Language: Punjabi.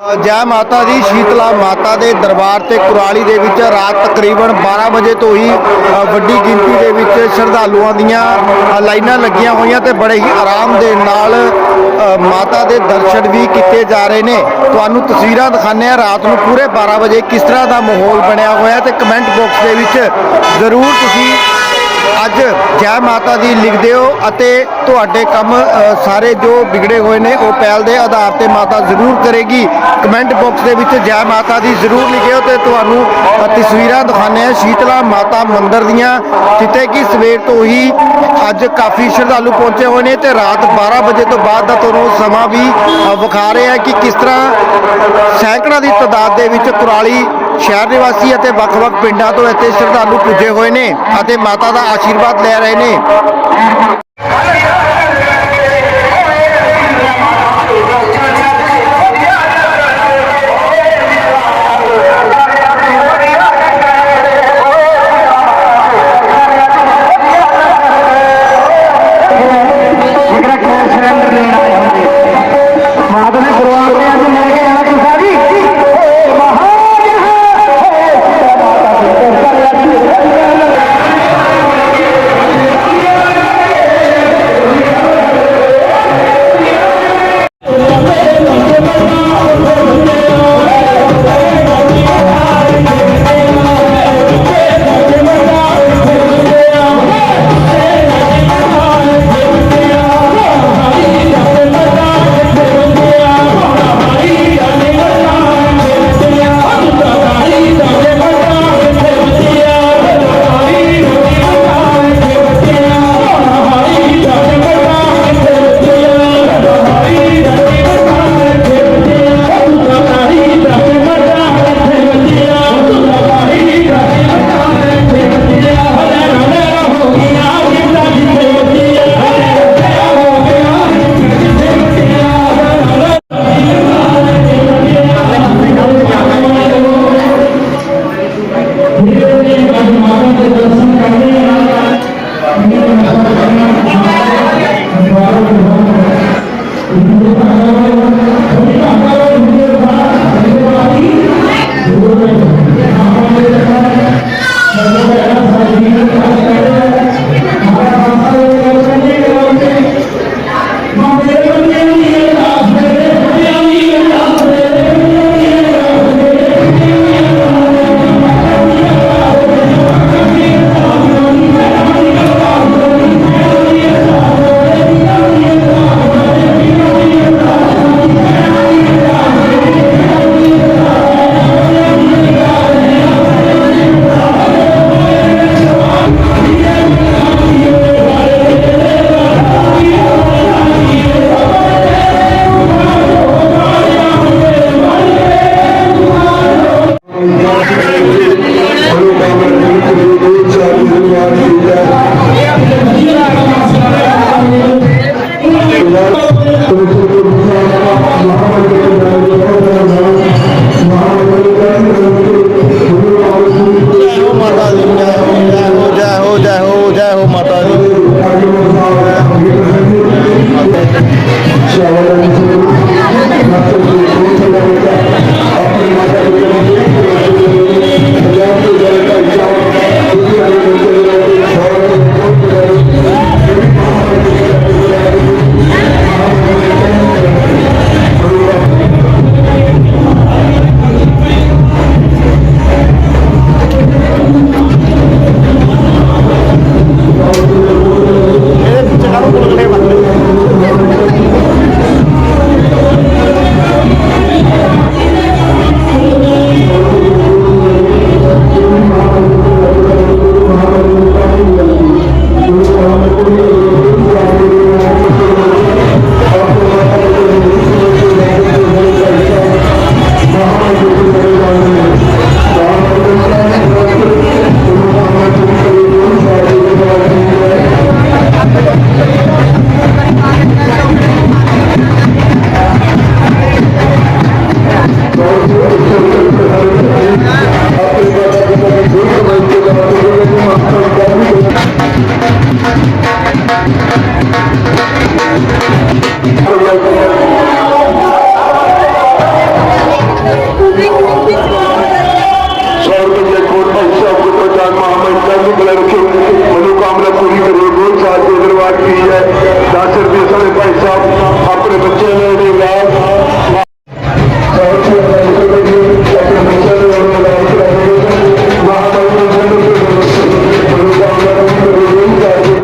ਜੈ ਮਾਤਾ ਦੀ ਸ਼ੀਤਲਾ ਮਾਤਾ ਦੇ ਦਰਬਾਰ ਤੇ ਕੁਰਾਲੀ ਦੇ ਵਿੱਚ ਰਾਤ ਤਕਰੀਬਨ 12 ਵਜੇ ਤੋਂ ਹੀ ਵੱਡੀ ਗਿਣਤੀ ਦੇ ਵਿੱਚ ਸ਼ਰਧਾਲੂਆਂ ਦੀਆਂ ਲਾਈਨਾਂ ਲੱਗੀਆਂ ਹੋਈਆਂ ਤੇ ਬੜੇ ਹੀ ਆਰਾਮ ਦੇ ਨਾਲ ਮਾਤਾ ਦੇ ਦਰਸ਼ਨ ਵੀ ਕੀਤੇ ਜਾ ਰਹੇ ਨੇ। ਤੁਹਾਨੂੰ ਤਸਵੀਰਾਂ ਦਿਖਾਉਂਦੇ ਆ ਰਾਤ ਨੂੰ ਪੂਰੇ 12 ਵਜੇ ਕਿਸ ਤਰ੍ਹਾਂ ਦਾ ਮਾਹੌਲ ਬਣਿਆ ਹੋਇਆ ਤੇ ਕਮੈਂਟ ਬਾਕਸ ਦੇ ਵਿੱਚ ਜ਼ਰੂਰ ਤੁਸੀਂ ਅੱਜ ਜੈ ਮਾਤਾ ਦੀ ਲਿਖਦੇ ਹੋ ਅਤੇ ਤੁਹਾਡੇ ਕੰਮ ਸਾਰੇ ਜੋ ਵਿਗੜੇ ਹੋਏ ਨੇ, ਉਹ ਪਹਿਲ ਦੇ ਆਧਾਰ ਤੇ ਮਾਤਾ ਜ਼ਰੂਰ ਕਰੇਗੀ। ਕਮੈਂਟ ਬਾਕਸ ਦੇ ਵਿੱਚ ਜੈ ਮਾਤਾ ਦੀ ਜ਼ਰੂਰ ਲਿਖਿਓ ਤੇ ਤੁਹਾਨੂੰ ਤਸਵੀਰਾਂ ਦਿਖਾਉਂਦੇ ਆ ਸ਼ੀਤਲਾ ਮਾਤਾ ਮੰਦਿਰ ਦੀਆਂ, ਜਿੱਥੇ ਕਿ ਸਵੇਰ ਤੋਂ ਹੀ ਅੱਜ ਕਾਫੀ ਸ਼ਰਧਾਲੂ ਪਹੁੰਚੇ ਹੋਏ ਨੇ ਤੇ ਰਾਤ 12 ਵਜੇ ਤੋਂ ਬਾਅਦ ਦਾ ਤੁਹਾਨੂੰ ਸਮਾਂ ਵੀ ਵਿਖਾ ਰਹੇ ਆ ਕਿ ਕਿਸ ਤਰ੍ਹਾਂ ਸੈਂਕੜਾਂ ਦੀ ਤਾਦਾਦ ਦੇ ਵਿੱਚ ਕੁਰਾਲੀ ਸ਼ਹਿਰ ਨਿਵਾਸੀ ਅਤੇ ਵੱਖ-ਵੱਖ ਪਿੰਡਾਂ ਤੋਂ ਇੱਥੇ ਸ਼ਰਧਾਲੂ ਪੁੱਜੇ ਹੋਏ ਨੇ ਅਤੇ ਮਾਤਾ ਦਾ ਆਸ਼ੀਰਵਾਦ ਲੈ ਰਹੇ ਨੇ। दस रुपये साढ़े भाई साहब अपने बच्चे ने इलाज